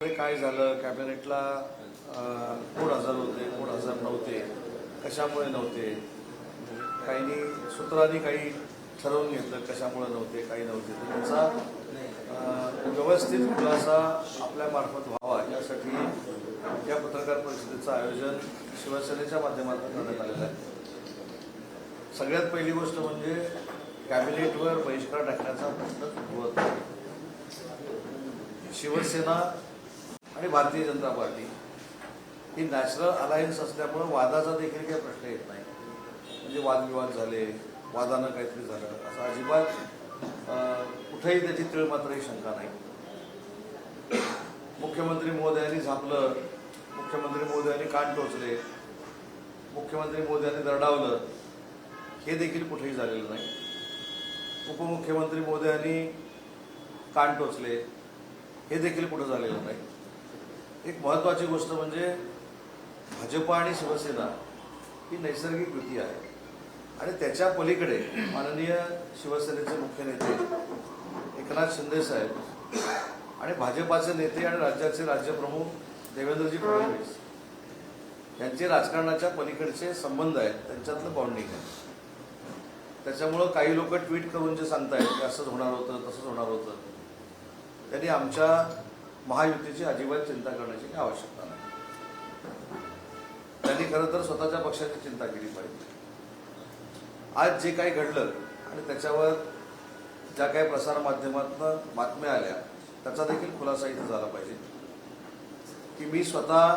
काय झालं? कॅबिनेटला अं, कोण हजर होते कोण हजर नव्हते कशामुळे नव्हते? काहींनी सूत्रांनी काही ठरवून घेतलं कशामुळे नव्हते काही नव्हते. त्यांचा त्याचा व्यवस्थित खुलासा आपल्यामार्फत व्हावा. यासाठी या पत्रकार परिषदेचं आयोजन शिवसेनेच्या माध्यमातून करण्यात आलेलं आहे. सगळ्यात पहिली गोष्ट म्हणजे कॅबिनेटवर बहिष्कार टाकण्याचा प्रश्न उद्भवत नाही. शिवसेना आणि भारतीय जनता पार्टी. ही नॅशनल अलायन्स असल्यामुळं वादाचा देखील काही प्रश्न येत नाही. म्हणजे वादविवाद झाले वादानं काहीतरी झालं असं अजिबात कुठेही त्याची तिळ मात्रही शंका नाही. मुख्यमंत्री मोदयांनी झापलं मुख्यमंत्री मोदयांनी कान टोचले मुख्यमंत्री मोदयांनी दरडावलं हे देखील कुठेही झालेलं नाही. उपमुख्यमंत्री मोदयांनी कान टोचले हे देखील कुठं झालेलं नाही. एक महत्त्वाची गोष्ट म्हणजे भाजपा आणि शिवसेना ही नैसर्गिक युती आहे. आणि त्याच्या पलीकडे माननीय शिवसेनेचे मुख्य नेते एकनाथ शिंदे साहेब आणि भाजपाचे नेते आणि राज्याचे राज्यप्रमुख देवेंद्रजी फडणवीस यांचे राजकारणाच्या पलीकडचे संबंध आहेत त्यांच्यातलं बॉन्डिंग आहे. त्याच्यामुळं काही लोक ट्विट करून जे सांगतायत की असंच होणार होतं तसंच होणार होतं. त्यांनी आमच्या महायुतीची अजिबात चिंता करण्याची काही आवश्यकता नाही. त्यांनी खरं तर स्वतःच्या पक्षाची चिंता केली पाहिजे. आज जे काही घडलं आणि त्याच्यावर ज्या काही प्रसारमाध्यमातून बातम्या आल्या त्याचा देखील खुलासा इथं झाला पाहिजे. की मी स्वतः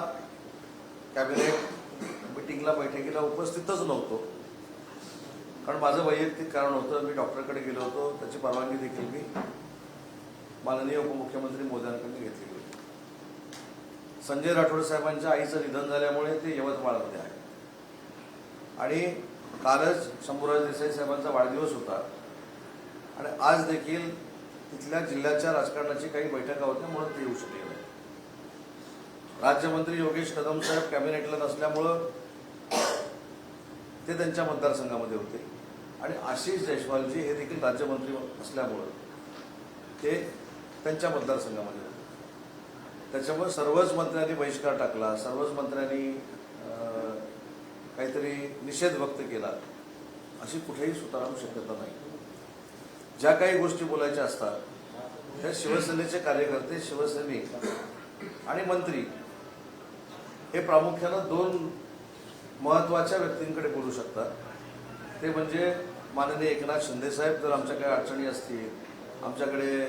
कॅबिनेट मिटिंगला बैठकीला उपस्थितच नव्हतो. कारण माझं वैयक्तिक कारण होतं मी डॉक्टरकडे गेलो होतो त्याची परवानगी देखील मी माननीय उपमुख्यमंत्री मोदयांकडे घेतलेली होती. संजय राठोड साहेबांच्या आईचं निधन झाल्यामुळे ते यवतमाळमध्ये आहे. आणि कालच शंभूराज देसाई साहेबांचा वाढदिवस होता. आणि आज देखील तिथल्या जिल्ह्याच्या राजकारणाची काही बैठका होत्या म्हणून ते येऊ शकले नाही. राज्यमंत्री योगेश कदम साहेब कॅबिनेटला नसल्यामुळं ते त्यांच्या मतदारसंघामध्ये होते. आणि आशिष जयस्वालजी हे देखील राज्यमंत्री असल्यामुळं ते त्यांच्या मतदारसंघामध्ये. होते त्याच्यामुळे सर्वच मंत्र्यांनी बहिष्कार टाकला सर्वच मंत्र्यांनी काहीतरी निषेध व्यक्त केला अशी कुठेही सुताराम शक्यता नाही. ज्या काही गोष्टी बोलायच्या असतात त्या शिवसेनेचे कार्यकर्ते शिवसैनिक आणि मंत्री हे प्रामुख्यानं दोन महत्त्वाच्या व्यक्तींकडे बोलू शकतात. ते म्हणजे माननीय एकनाथ शिंदेसाहेब जर आमच्या काही अडचणी असतील आमच्याकडे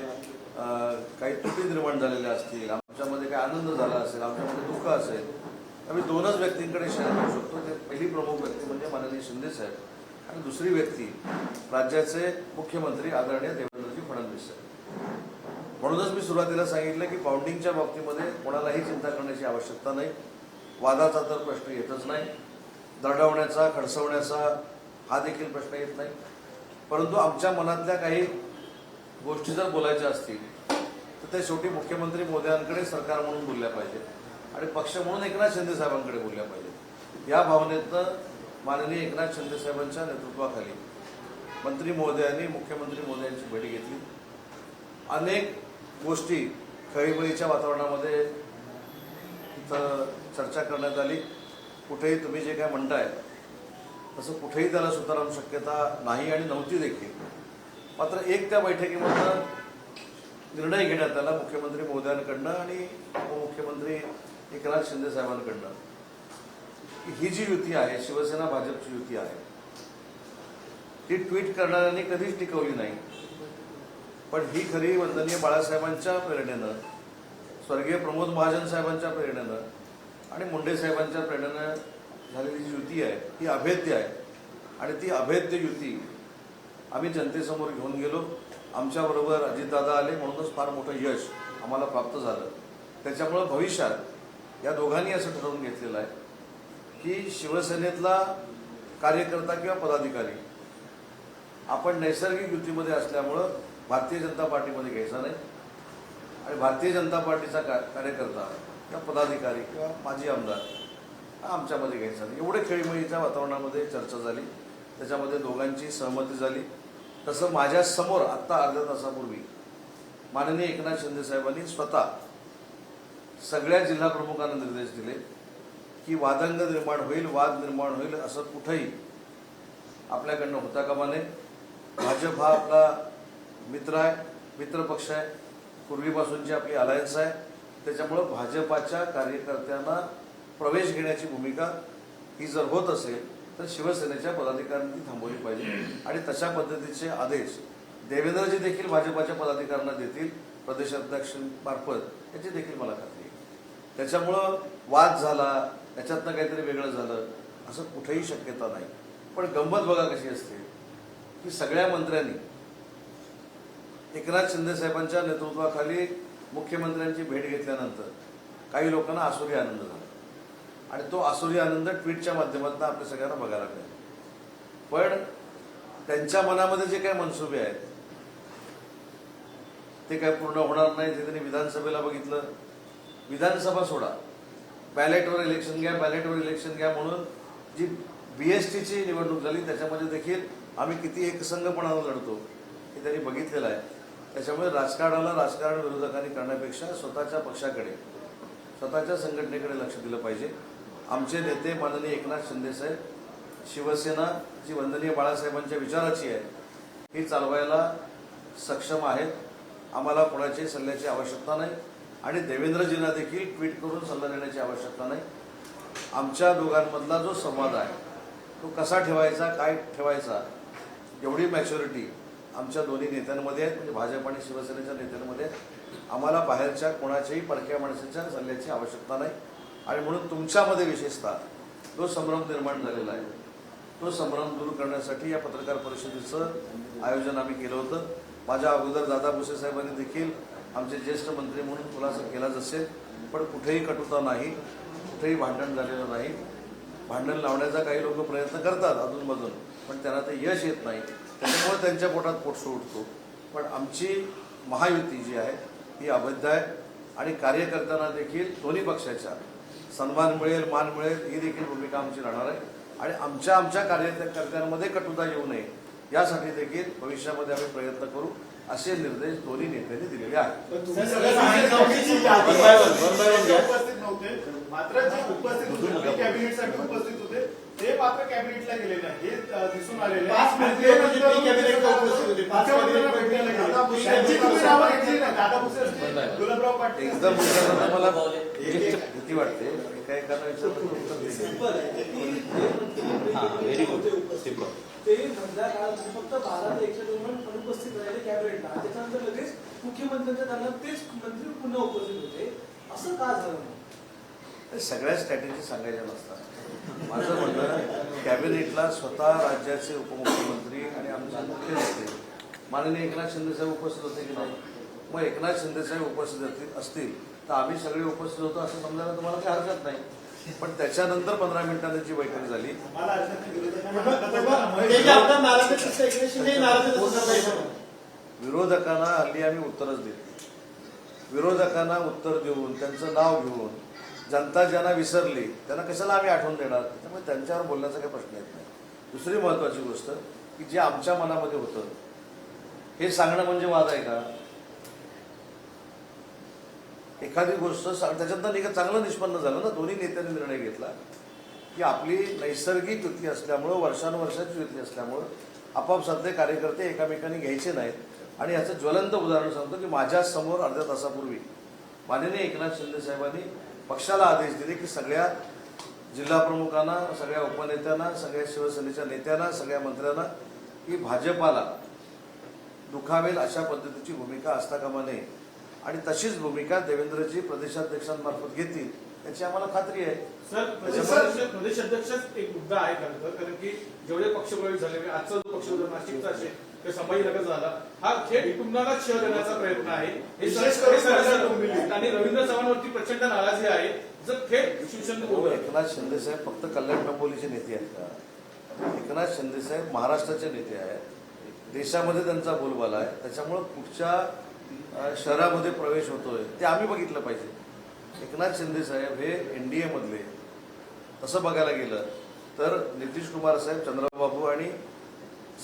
काही त्रुटी निर्माण झालेल्या असतील आमच्यामध्ये काही आनंद झाला असेल आमच्यामध्ये दुःख असेल आम्ही दोनच व्यक्तींकडे शेअर करू शकतो. ते पहिली प्रमुख व्यक्ती म्हणजे माननीय शिंदेसाहेब आणि दुसरी व्यक्ती राज्याचे मुख्यमंत्री आदरणीय देवेंद्रजी फडणवीस साहेब. म्हणूनच मी सुरुवातीला सांगितलं की बाउंडिंगच्या बाबतीमध्ये कोणालाही चिंता करण्याची आवश्यकता नाही. वादाचा तर प्रश्न येतच नाही. दडवण्याचा खडसवण्याचा हा देखील प्रश्न येत नाही. परंतु आमच्या मनातल्या काही गोष्टी जर बोलायच्या असतील तर ते शेवटी मुख्यमंत्री मोदयांकडे सरकार म्हणून बोलल्या पाहिजेत आणि पक्ष म्हणून एकनाथ शिंदे साहेबांकडे बोलल्या पाहिजेत. या भावनेतनं माननीय एकनाथ शिंदे साहेबांच्या नेतृत्वाखाली मंत्री महोदयांनी मुख्यमंत्री महोदयांची भेट घेतली. अनेक गोष्टी खळीबळीच्या वातावरणामध्ये तिथं चर्चा करण्यात आली. कुठेही तुम्ही जे काय म्हणताय तसं कुठेही त्याला सुधारण शक्यता नाही आणि नव्हती देखील. मात्र एक त्या बैठकीमधनं निर्णय घेण्यात आला मुख्यमंत्री महोदयांकडनं आणि उपमुख्यमंत्री एकनाथ शिंदे साहेबांकडनं. की ही जी युती आहे शिवसेना भाजपची युती आहे ती ट्विट करणाऱ्यांनी कधीच टिकवली नाही. पण ही खरी वंदनीय बाळासाहेबांच्या प्रेरणेनं स्वर्गीय प्रमोद महाजन साहेबांच्या प्रेरणेनं आणि मुंडे साहेबांच्या प्रेरणेनं झालेली जी युती आहे ती अभेद्य आहे. आणि ती अभेद्य युती आम्ही जनतेसमोर घेऊन गेलो. आमच्याबरोबर अजितदादा आले म्हणूनच फार मोठं यश आम्हाला प्राप्त झालं. त्याच्यामुळं भविष्यात या दोघांनी असं ठरवून घेतलेलं आहे की शिवसेनेतला कार्यकर्ता किंवा पदाधिकारी आपण नैसर्गिक युतीमध्ये असल्यामुळं भारतीय जनता पार्टीमध्ये घ्यायचा नाही. आणि भारतीय जनता पार्टीचा का कार्यकर्ता किंवा पदाधिकारी किंवा माजी आमदार हा आमच्यामध्ये घ्यायचा नाही. एवढे खेळीमेळीच्या वातावरणामध्ये चर्चा झाली. त्याच्यामध्ये दोघांची सहमती झाली. तसं माझ्यासमोर आत्ता अर्ध्या तासापूर्वी माननीय एकनाथ शिंदे साहेबांनी स्वतः सगळ्या जिल्हा प्रमुखांना निर्देश दिले की वादंग निर्माण होईल वाद निर्माण होईल असं कुठंही आपल्याकडनं होता कामा नये. भाजप हा आपला मित्र आहे मित्रपक्ष आहे. पूर्वीपासूनची आपली अलायन्स आहे. त्याच्यामुळं भाजपाच्या कार्यकर्त्यांना प्रवेश घेण्याची भूमिका ही जर होत असेल तर शिवसेनेच्या पदाधिकाऱ्यांनी थांबवली पाहिजे. आणि तशा पद्धतीचे आदेश देवेंद्रजी देखील भाजपाच्या पदाधिकाऱ्यांना देतील प्रदेशाध्यक्षांमार्फत याची देखील मला खात्री आहे. त्याच्यामुळं वाद झाला याच्यातनं काहीतरी वेगळं झालं असं कुठेही शक्यता नाही. पण गंमत बघा कशी असते की सगळ्या मंत्र्यांनी एकनाथ शिंदे साहेबांच्या नेतृत्वाखाली मुख्यमंत्र्यांची भेट घेतल्यानंतर काही लोकांना आसुरी आनंद झाला. आणि तो आसुरी आनंद ट्विटच्या माध्यमातून आपल्या सगळ्यांना बघायला मिळेल. पण त्यांच्या मनामध्ये जे काही मनसुबे आहेत ते काय पूर्ण होणार नाही ते त्यांनी विधानसभेला बघितलं. विधानसभा सोडा. बॅलेटवर इलेक्शन घ्या बॅलेटवर इलेक्शन घ्या म्हणून जी बी एस टीची निवडणूक झाली त्याच्यामध्ये देखील आम्ही किती एकसंघपणानं लढतो हे त्यांनी बघितलेलं आहे. त्याच्यामुळे राजकारणाला राजकारण विरोधकांनी करण्यापेक्षा स्वतःच्या पक्षाकडे स्वतःच्या संघटनेकडे लक्ष दिलं पाहिजे. आमचे नेते माननीय एकनाथ शिंदेसाहेब शिवसेना जी वंदनीय बाळासाहेबांच्या विचाराची आहे ही चालवायला सक्षम आहेत. आम्हाला कोणाच्याही सल्ल्याची आवश्यकता नाही आणि देवेंद्रजींना देखील ट्विट करून सल्ला देण्याची आवश्यकता नाही. आमच्या दोघांमधला जो संवाद आहे तो कसा ठेवायचा काय ठेवायचा एवढी मॅच्युरिटी आमच्या दोन्ही नेत्यांमध्ये आहेत म्हणजे भाजप आणि शिवसेनेच्या नेत्यांमध्ये आम्हाला बाहेरच्या कोणाच्याही परक्या माणसाच्या सल्ल्याची आवश्यकता नाही. आणि म्हणून तुमच्यामध्ये विशेषतः जो संभ्रम निर्माण झालेला आहे. तो संभ्रम दूर करण्यासाठी या पत्रकार परिषदेचं आयोजन आम्ही केलं होतं. माझ्या अगोदर दादा भुसे साहेबांनी देखील आमचे ज्येष्ठ मंत्री म्हणून खुलासा केलाच असेल पण कुठेही कटुता नाही कुठेही भांडण झालेलं नाही. भांडण लावण्याचा काही लोक प्रयत्न करतात अधूनमधून पण त्यांना ते यश येत नाही. त्याच्यामुळे त्यांच्या पोटात पोटसू उठतो पण आमची महायुती जी आहे ही अवैध आहे. आणि कार्यकर्त्यांना देखील दोन्ही पक्षाच्या सन्मान मिळेल मान मिळेल ही देखील भूमिका आमची राहणार आहे. आणि आमच्या आमच्या कार्यकर्त्यांमध्ये कटुता येऊ नये. यासाठी देखील भविष्यामध्ये आम्ही प्रयत्न करू असे निर्देश दोन्ही नेत्यांनी दिलेले आहेत. मात्र जे उपस्थित होते ते कॅबिनेटसाठी उपस्थित होते ते मात्र कॅबिनेटला गेले नाही हे दिसून आलेले त्यांची तुम्ही नावं घेतली नाही. दादा भुसे One by असतील one. गुलाबराव पाटील एकदम असतील. विचारताना मला भीती वाटते एका एकानं विचारलं तर उत्तर दिले सिंपल आहे की हा, very good. Simple. ते काळात फक्त बारा ते एकशे दोन अनुपस्थित राहिले कॅबिनेटला त्याच्यानंतर लगेच मुख्यमंत्र्यांच्या दरम्यान तेच मंत्री पुन्हा उपस्थित होते असं का झालं? हे सगळ्या स्ट्रॅटेजी सांगायच्या नसतात माझं म्हणणं कॅबिनेटला स्वतः राज्याचे उपमुख्यमंत्री आणि आमचे मुख्य नेते माननीय एकनाथ शिंदेसाहेब उपस्थित होते की नाही? मग एकनाथ शिंदेसाहेब उपस्थित असतील- तर आम्ही सगळे उपस्थित होतो असं समजायला तुम्हाला काही हरकत नाही. पण त्याच्यानंतर पंधरा मिनिटांनी जी बैठक झाली विरोधकांना हल्ली आम्ही उत्तरच देतो विरोधकांना उत्तर देऊन त्यांचं नाव घेऊन जनता ज्यांना विसरली त्यांना कशाला आम्ही आठवण देणार? त्यामुळे त्यांच्यावर बोलण्याचा काही प्रश्न येत नाही. दुसरी महत्वाची गोष्ट की जे आमच्या मनामध्ये होतं हे सांगणं म्हणजे वाद आहे का? एखादी गोष्ट त्याच्यातनं एक चांगलं निष्पन्न झालं ना दोन्ही नेत्यांनी निर्णय घेतला की आपली नैसर्गिक युती असल्यामुळं वर्षानुवर्षाची युती असल्यामुळं आपापसातले कार्यकर्ते एकामेकांनी घ्यायचे नाहीत. आणि याचं ज्वलंत उदाहरण सांगतो की माझ्यासमोर अर्ध्या तासापूर्वी माननीय एकनाथ शिंदे साहेबांनी पक्षाला आदेश दिले की सगळ्या जिल्हा प्रमुखांना सगळ्या उपनेत्यांना सगळ्या शिवसेनेच्या नेत्यांना सगळ्या मंत्र्यांना की भाजपाला दुखावेल अशा पद्धतीची भूमिका असता कामा नये आणि तशीच भूमिका देवेंद्रजी प्रदेशाध्यक्षांमार्फत घेतील याची आम्हाला खात्री आहे. सर प्रदेशाध्यक्ष प्रदेश अध्यक्षच एक मुद्दा आहे खरं कारण की जेवढे पक्षप्रवेश झाले म्हणजे आजचा जो पक्षप्रवेश नाशिकचा असेल किंवा संभाजीनगर झाला हा थेट कुटुंबालाच शिव देण्याचा प्रयत्न आहे. हे. आणि रवींद्र चव्हाणवरती प्रचंड नाराजी आहे. जर थेट आहे. एकनाथ शिंदे साहेब फक्त कल्याण डोंबिवलीचे नेते आहेत का? एकनाथ शिंदे साहेब महाराष्ट्राचे नेते आहेत. देशामध्ये त्यांचा बोलबाला आहे. त्याच्यामुळं कुठच्या शहरामध्ये प्रवेश होतोय ते आम्ही बघितलं पाहिजे. एकनाथ शिंदे साहेब हे एन डी एमधले तसं बघायला गेलं तर नितीश कुमार साहेब चंद्रबाबू आणि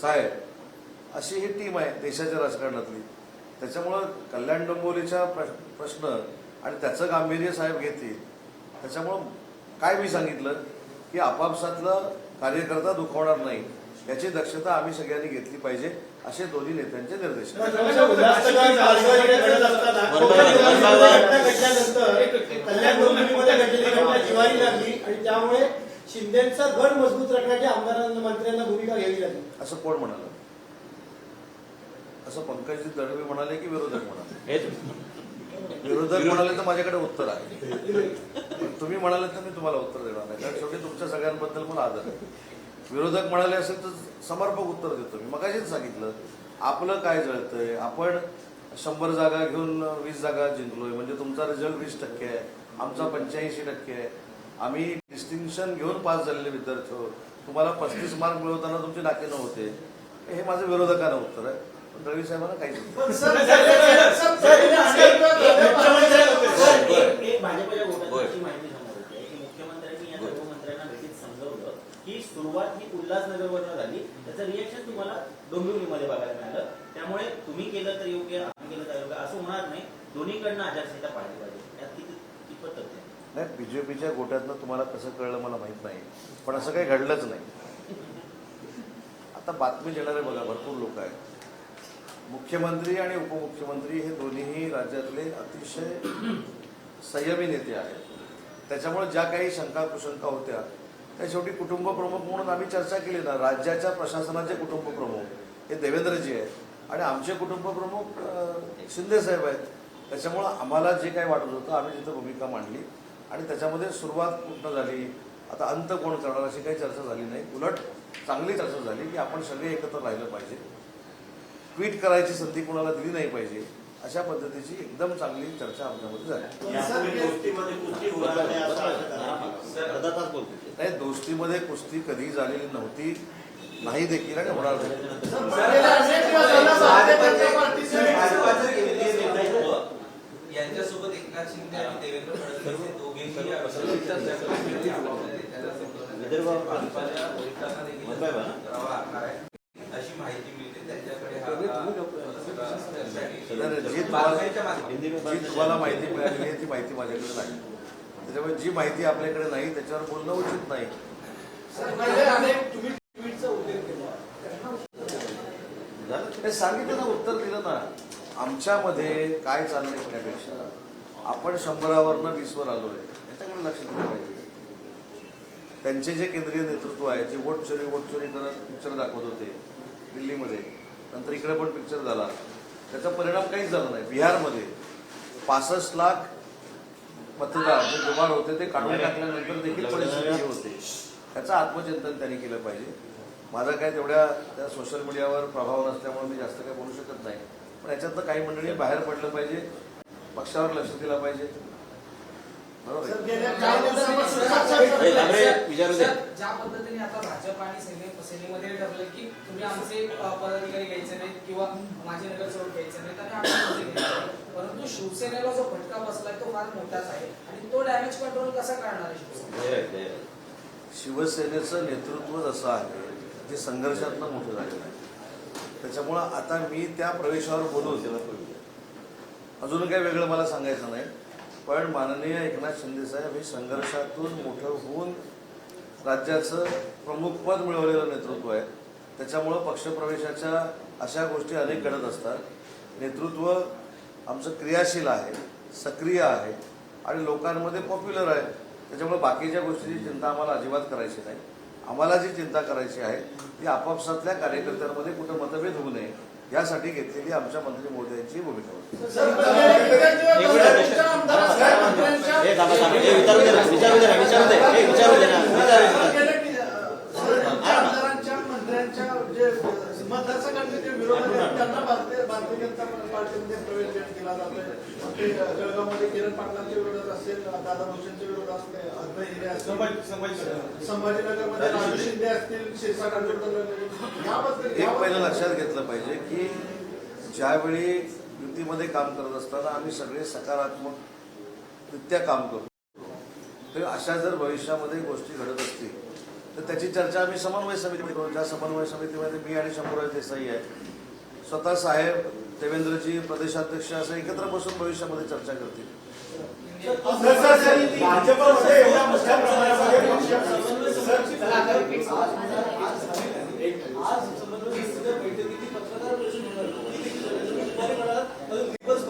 साहेब अशी ही टीम आहे देशाच्या राजकारणातली. त्याच्यामुळं कल्याण डोंबोलीचा प्रश्न आणि त्याचं गांभीर्य साहेब घेतील. त्याच्यामुळं काय मी सांगितलं की आपापसातलं कार्यकर्ता दुखवणार नाही. याची दक्षता आम्ही सगळ्यांनी घेतली पाहिजे असे दोन्ही नेत्यांचे निर्देश त्यामुळे शिंदेचा गड मजबूत राखण्याची आमदारांना मंत्र्यांना भूमिका घ्यावी लागली. असं कोण म्हणालं? असं पंकजजी दळवी म्हणाले की विरोधक म्हणाले? विरोधक म्हणाले तर माझ्याकडे उत्तर आहे. तुम्ही म्हणाले तर मी तुम्हाला उत्तर देणार नाही. कारण शेवटी तुमच्या सगळ्यांबद्दल मला आदर आहे. विरोधक म्हणाले असेल तर समर्पक उत्तर देतो मी मगाशीच सांगितलं आपलं काय जळतंय आपण शंभर जागा घेऊन वीस जागा जिंकलोय म्हणजे तुमचा रिझल्ट वीस टक्के आहे आमचा पंच्याऐंशी टक्के आहे आम्ही डिस्टिंक्शन घेऊन पास झालेले विद्यार्थी हो तुम्हाला पस्तीस मार्क मिळवताना तुमचे नाके न होते हे माझं विरोधकांना उत्तर आहे पण दळवी साहेबांना काहीच उत्तर नाही. पण सर, सर, सर, गेले अनेक वेळा झाले. एक एक भाजपच्या गोटाची माहिती समोर येते की मुख्यमंत्र्यांनी या सर्व मंत्र्यांना भेटीत ही सुरुवात ही उल्हासनगरवरून झाली. त्याचं रिएक्शन तुम्हाला डोंबिवलीमध्ये बघायला मिळालं. त्यामुळे तुम्ही केलं तर योग्य आम्ही केलं तर योग्य. असं होणार नाही. दोन्हीकडनं आचारसंहिता पाळली पाहिजे. यात किती कितपत तथ्य नाही बीजेपीच्या गोट्यातनं तुम्हाला कसं कळलं मला माहीत नाही. पण असं काही घडलंच नाही. आता बातमी देणारे बघा भरपूर लोक आहेत. मुख्यमंत्री आणि उपमुख्यमंत्री हे दोन्हीही राज्यातले अतिशय संयमी नेते आहेत. त्याच्यामुळे ज्या काही शंका कुशंका होत्या त्या शेवटी कुटुंब प्रमुख म्हणून आम्ही चर्चा केली ना राज्याच्या प्रशासनाचे कुटुंब प्रमुख हे देवेंद्रजी आहेत. आणि आमचे कुटुंब प्रमुख शिंदे साहेब आहेत. त्याच्यामुळं आम्हाला जे काही वाटत होतं आम्ही तिथं भूमिका मांडली. आणि त्याच्यामध्ये सुरुवात कुठं झाली आता अंत कोण करणार अशी काही चर्चा झाली नाही. उलट चांगली चर्चा झाली की आपण सगळे एकत्र राहिलं पाहिजे. ट्विट करायची संधी कोणाला दिली नाही पाहिजे. अशा पद्धतीची एकदम चांगली चर्चा आमच्यामध्ये झाली नाही दोस्तीमध्ये कुस्ती कधी झालेली नव्हती नाही देखील आणि होणार यांच्यासोबत एकनाथ शिंदे आणि देवेंद्र फडणवीस हे दोघेही चर्चा करण्यासाठी आपापल्या नेत्यांना संपर्क भाजपाच्या वरिष्ठांना देखील करावा लागणार आहे अशी माहिती मिळते त्यांच्याकडे हा जी तुम्हाला माहिती मिळालेली आहे ती माहिती माझ्याकडे नाही. त्याच्यामुळे जी माहिती आपल्याकडे नाही त्याच्यावर बोलणं उचित नाही. हे सांगितलं ना उत्तर दिलं ना. आमच्यामध्ये काय चाललंय त्यापेक्षा? आपण शंभरावरनं वीसवर आलोय. याच्याकडे लक्ष दिलं पाहिजे. त्यांचे जे केंद्रीय नेतृत्व आहे जे वोट चोरी वोट चोरी करत पिक्चर दाखवत होते दिल्लीमध्ये. नंतर इकडे पण पिक्चर झाला. त्याचा परिणाम काहीच झाला नाही. बिहारमध्ये पासष्ट लाख मतदार जे जुबान होते ते काढून टाकल्यानंतर देखील परिस्थिती ही होते. त्याचं आत्मचिंतन त्यांनी केलं पाहिजे. माझा काय तेवढ्या त्या सोशल मीडियावर प्रभाव नसल्यामुळे मी जास्त काही बोलू शकत नाही. पण याच्यातनं काही मंडळी बाहेर पडलं पाहिजे. पक्षावर लक्ष दिलं पाहिजे. ज्या पद्धतीने आता भाजप आणि सेने सेनेमध्ये ठरलं की तुम्ही आमचे पदाधिकारी घ्यायचे नाहीत किंवा माझे नगरसेवक घ्यायचे नाहीत आणि आम्ही आमचे घ्यायचे नाहीत. परंतु शिवसेनेला जो फटका बसलाय तो फार मोठाच आहे. आणि तो डॅमेज कंट्रोल कसा करणार आहे शिवसेना? शिवसेनेचं नेतृत्व जसं आहे जे संघर्षातनं मोठं झालेलं आहे. त्याच्यामुळं आता मी त्या प्रवेशावर बोलून अजून काही वेगळं मला सांगायचं नाही पण माननीय एकनाथ शिंदे साहेब हे संघर्षातून मोठं होऊन राज्याचं प्रमुखपद मिळवलेलं नेतृत्व आहे. त्याच्यामुळं पक्षप्रवेशाच्या अशा गोष्टी अनेक घडत असतात. नेतृत्व आमचं क्रियाशील आहे सक्रिय आहे आणि लोकांमध्ये पॉप्युलर आहे त्याच्यामुळे बाकीच्या गोष्टीची चिंता आम्हाला अजिबात करायची नाही आम्हाला जी चिंता करायची आहे ती आपापसातल्या कार्यकर्त्यांमध्ये कुठं मतभेद होऊ नये यासाठी घेतलेली आमच्या मंत्री मोदयांची भूमिका होती सर, पण गेले कित्येक दिवस झाले तुमच्या आमदारांच्या मंत्र्यांच्या- सर, गेले की- सर, तुमच्या आमदारांच्या मंत्र्यांच्या जे आहेत त्यांना भारतीय भारतीय जनता पार्टीमध्ये प्रवेश देण्यात केला जातोय. ते जळगावमध्ये किरण पाटलांचे विरोधात असेल दादा भूषणचे विरोध असले अद्वै हिरे असतील. संभाजी संभाजी संभाजीनगरमध्ये राजू शिंदे. असतील याबद्दल एक पहिलं लक्षात घेतलं पाहिजे की ज्यावेळी युतीमध्ये काम करत असताना आम्ही सगळे सकारात्मकरित्या काम करतो. तर अशा जर भविष्यामध्ये गोष्टी घडत असतील तर त्याची चर्चा आम्ही समन्वय समितीमध्ये करू. त्या समन्वय समितीमध्ये मी आणि शंभूराज देसाई आहे स्वतः साहेब देवेंद्रजी प्रदेशाध्यक्ष असं एकत्र बसून भविष्यामध्ये चर्चा करतील.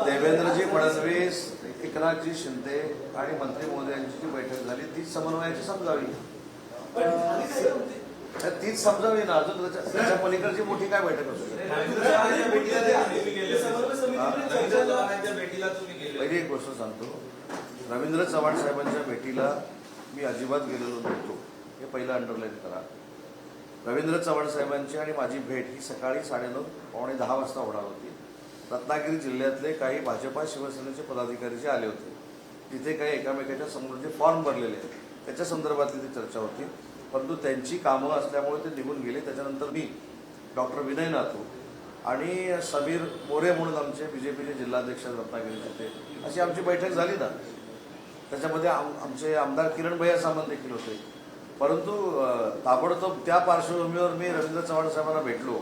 देवेंद्रजी फडणवीस एकनाथजी शिंदे आणि मंत्री मोदी यांची जी बैठक झाली ती समन्वयाची समजावी. तीच समजावी ना. अजून त्याच्या पलीकडची मोठी काय बैठक असू पहिली एक गोष्ट सांगतो. रवींद्र चव्हाण साहेबांच्या भेटीला मी अजिबात गेलेलो नव्हतो. हे पहिलं अंडरलाईन करा. रवींद्र चव्हाण साहेबांची आणि माझी भेट ही सकाळी साडेनऊ पावणे दहा वाजता होणार होती. रत्नागिरी जिल्ह्यातले काही भाजपा शिवसेनेचे पदाधिकारी जे आले होते. तिथे काही एकामेकाच्या समोर जे फॉर्म भरलेले आहेत. त्याच्या संदर्भातली ती चर्चा होती. परंतु त्यांची कामं असल्यामुळे ते निघून गेले. त्याच्यानंतर मी डॉक्टर विनय नाथू आणि समीर मोरे म्हणून आमचे बी जे पीचे जिल्हाध्यक्ष आहेत रत्नागिरीचे ते अशी आमची बैठक झाली ना. त्याच्यामध्ये आम आमचे आमदार किरण भैया सामंत देखील होते. परंतु ताबडतोब त्या पार्श्वभूमीवर मी रवींद्र चव्हाण साहेबांना भेटलो.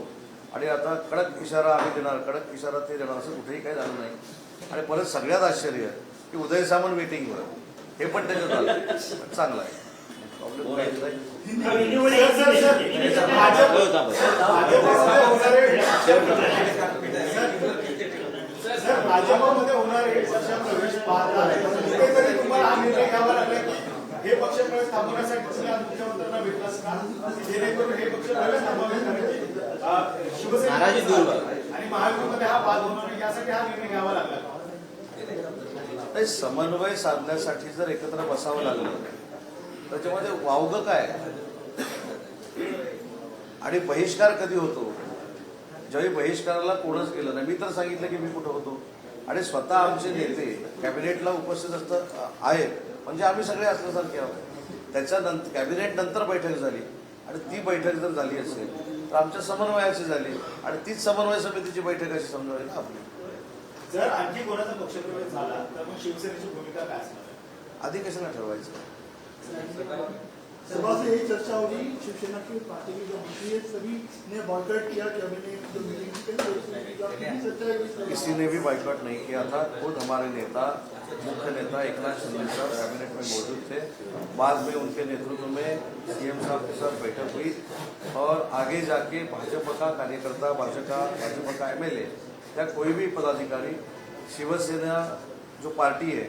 आणि आता कडक इशारा आम्ही देणार. कडक इशारा ते देणार असं कुठेही काही झालं नाही. आणि परत सगळ्यात आश्चर्य की उदय सामंत वेटिंगवर हे पण त्याच्यात झालं चांगलं आहे भाजपमध्ये होणारे- पक्ष प्रवेश पाहता कुठेतरी तुम्हाला हा निर्णय घ्यावा लागला की हे पक्ष प्रवेश थांबवण्यासाठी मुख्यमंत्र्यांना भेटला असता जेणेकरून हे पक्ष प्रवेश अं, शिवसेना आणि महायुतीमध्ये हा वाद होणार नाही, यासाठी हा निर्णय घ्यावा लागला नाही समन्वय साधण्यासाठी जर एकत्र बसावं लागलं त्याच्यामध्ये वावगं काय? आणि बहिष्कार कधी होतो? ज्यावेळी बहिष्काराला कोणच गेलं नाही. मी तर सांगितलं की मी कुठं होतो. आणि स्वतः आमचे नेते कॅबिनेटला उपस्थित असतं आहेत. म्हणजे आम्ही सगळे असल्यासारखे आहोत. त्याच्यानंतर कॅबिनेट नंतर बैठक झाली. आणि ती बैठक जर झाली असेल तर आमच्या समन्वयाची झाली. आणि तीच समन्वय समितीची बैठक अशी समजावी आपली. जर आणखी कोणाचा पक्षप्रवेश झाला तर मग शिवसेनेची भूमिका काय असणार? आधी कशाला ठरवायचं सभा से यही चर्चा होगी शिवसेना की पार्टी के जो मंत्री है सभी ने बॉयकॉट किया कि अभी जो मीटिंग किसी ने भी बाइकआउट नहीं किया था. खुद हमारे नेता मुख्य नेता एक नाथ शिंदे साहब कैबिनेट में मौजूद थे. बाद में उनके नेतृत्व में सीएम साहब के साथ बैठक हुई और आगे जाके भाजपा का कार्यकर्ता भाजपा का भाजपा का एमएलए या कोई भी पदाधिकारी शिवसेना जो पार्टी है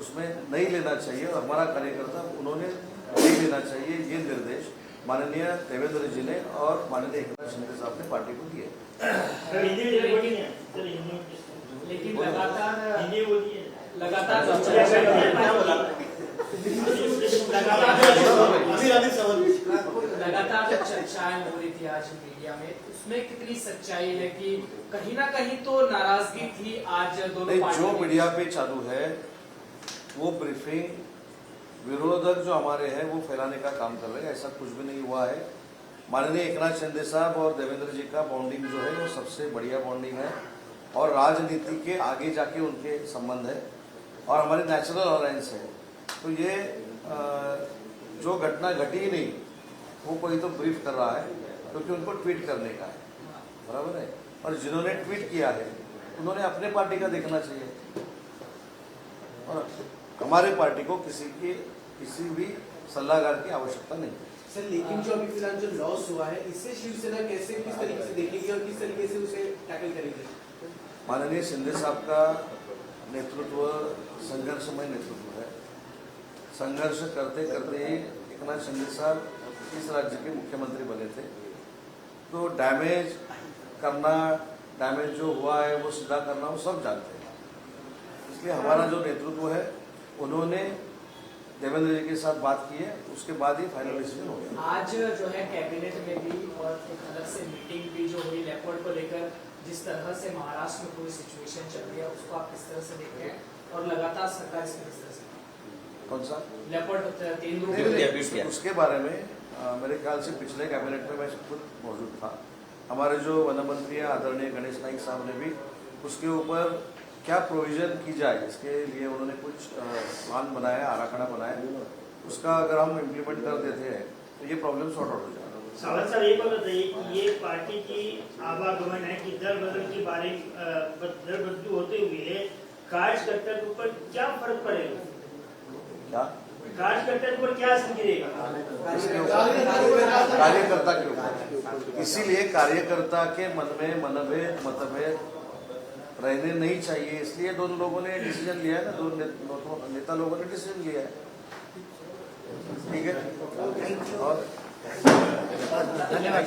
उसमें नहीं लेना चाहिए और हमारा कार्यकर्ता उन्होंने नहीं लेना चाहिए ये निर्देश माननीय देवेंद्र जी ने और माननीय एक नाथ शिंदे साहब ने पार्टी को दिए। लेकिन लगातार लगातार लगातार जो चर्चाएँ हो रही थी आज मीडिया में उसमें कितनी सच्चाई है कि कहीं ना कहीं तो नाराज़गी थी आज दोनों जो मीडिया पे चालू है वो ब्रीफिंग विरोधक जो हमारे हैं वो फैलाने का काम कर रहे हैं। ऐसा कुछ भी नहीं हुआ है। माननीय एकनाथ शिंदे साहब और देवेंद्र जी का बॉन्डिंग जो है वो सबसे बढ़िया बॉन्डिंग है। और राजनीति के आगे जाके उनके संबंध है। और हमारे नेचुरल अलायंस है। तो ये अ, जो घटना घटी ही नहीं वो कोई तो ब्रीफ कर रहा है क्योंकि तो उनको ट्वीट करने का है। बराबर है? और जिन्होंने ट्वीट किया है उन्होंने अपने पार्टी का देखना चाहिए। और हमारे पार्टी को किसी के किसी भी सलाहकार की आवश्यकता नहीं। सर लेकिन जो अभी फ़िलहाल जो लॉस हुआ है इससे शिवसेना कैसे किस तरीके से देखेगी और किस तरीके से उसे टैकल करेगी? माननीय शिंदे साहब का नेतृत्व संघर्षमय नेतृत्व है। संघर्ष करते करते ही एकनाथ शिंदे साहब इस राज्य के मुख्यमंत्री बने थे। तो डैमेज करना डैमेज जो हुआ है वो सीधा करना वो सब जानते हैं। इसलिए हमारा जो नेतृत्व है उन्होंने देवेंद्र जी के साथ बात की है उसके बाद ही फाइनल डिसीज़न हो गया। आज जो है कैबिनेट में भी और एक अलग से मीटिंग भी जो हुई लेपर्ड को लेकर जिस तरह से महाराष्ट्र में पूरी सिचुएशन चल रही है उसको आप किस तरह से देखते हैं? और लगातार सरकार इसमें किस तरह से कौन सा? लेपर्ड तेंदुआ उसके बारे में मेरे ख्याल से पिछले कैबिनेट में मैं खुद मौजूद था। हमारे जो वन मंत्री हैं आदरणीय गणेश नाइक साहब ने भी उसके ऊपर क्या प्रोविज़न की जाए इसके लिए उन्होंने कुछ प्लान बनाया आराखड़ा बनाया। उसका अगर हम इम्प्लीमेंट कर देते हैं तो ये प्रॉब्लम सॉर्ट आउट हो जाएगा। सावंत साहब ये बात बताइए कि ये पार्टी की आवागमन है कि दल बदल की बारी दल बदलू होते हुए कार्यकर्ता के ऊपर क्या फ़र्क पड़ेगा? क्या? कार्यकर्ता पर क्या असर गिरेगा? कार्यकर्ता के ऊपर। इसीलिए कार्यकर्ता के मन में मनभेद मतभेद रहने नहीं चाहिए। इसलिए दोनों लोगों ने डिसीज़न लिया है ना दो ने, दोनों नेता लोगों ने डिसीज़न लिया है। ठीक है? और धन्यवाद